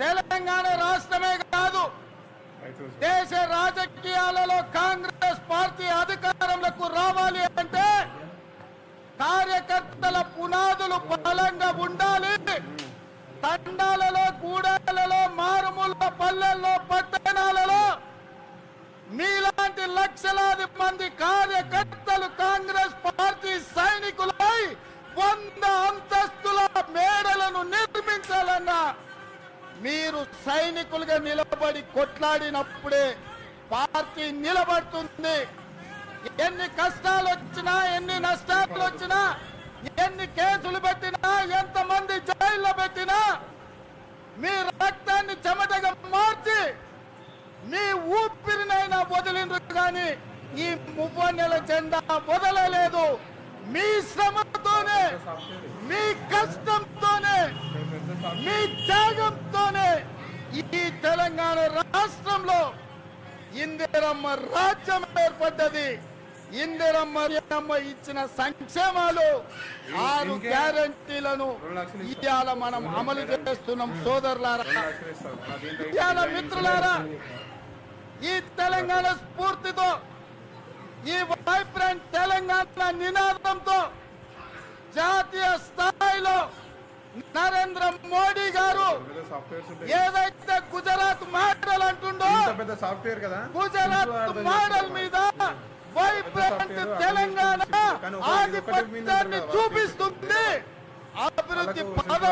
తెలంగాణ రాష్ట్రమే కాదు. దేశ రాజకీయాలలో కాంగ్రెస్ పార్టీ అధికారంలోకి రావాలి అంటే కార్యకర్తల పునాదులు బలంగా ఉండాలి. తండాలలో గూడాలలో మారుమూల పల్లెల్లో పట్టణాలలో మీలాంటి లక్షలాది మంది కార్యకర్తలు కాంగ్రెస్ పార్టీ సైనికులై వంద అంతస్తుల మేడలను నిర్మించాలన్నా మీరు సైనికులుగా నిలబడి కొట్లాడినప్పుడే పార్టీ నిలబడుతుంది. ఎన్ని కష్టాలు వచ్చినా ఎన్ని నష్టాలు వచ్చినా ఎన్ని కేసులు పెట్టినా ఎంతమంది జైల్లో పెట్టినా మీ రక్తాన్ని చెమటగా మార్చి మీ ఊపిరినైనా వదిలిండ్రు కానీ ఈ మువ్వన్నెల జెండా వదలలేదు. మీ శ్రమతోనే మీ కష్టంతోనే మీ త్యాగంతోనే ఈ తెలంగాణ రాష్ట్రంలో ఇందిరమ్మ రాజ్యం ఏర్పడ్డది. ఇందిరమ్మ అమ్మ ఇచ్చిన సంక్షేమాలు ఆరు గ్యారంటీలను ఇవాళ మనం అమలు చేస్తున్నాం సోదరులారా. ఇవాళ మిత్రులారా ఈ తెలంగాణ స్ఫూర్తితో ఈ వైబ్రెంట్ తెలంగాణ నినాదంతో జాతీయ స్థాయిలో నరేంద్ర మోడీ గారు ఏదైతే గుజరాత్ మోడల్ అంటుండో పెద్ద సాఫ్ట్వేర్ కదా? గుజరాత్ మోడల్ మీద వైబ్రెంట్ తెలంగాణ ఆధిపత్యాన్ని చూపిస్తుంది. అభివృద్ధి పద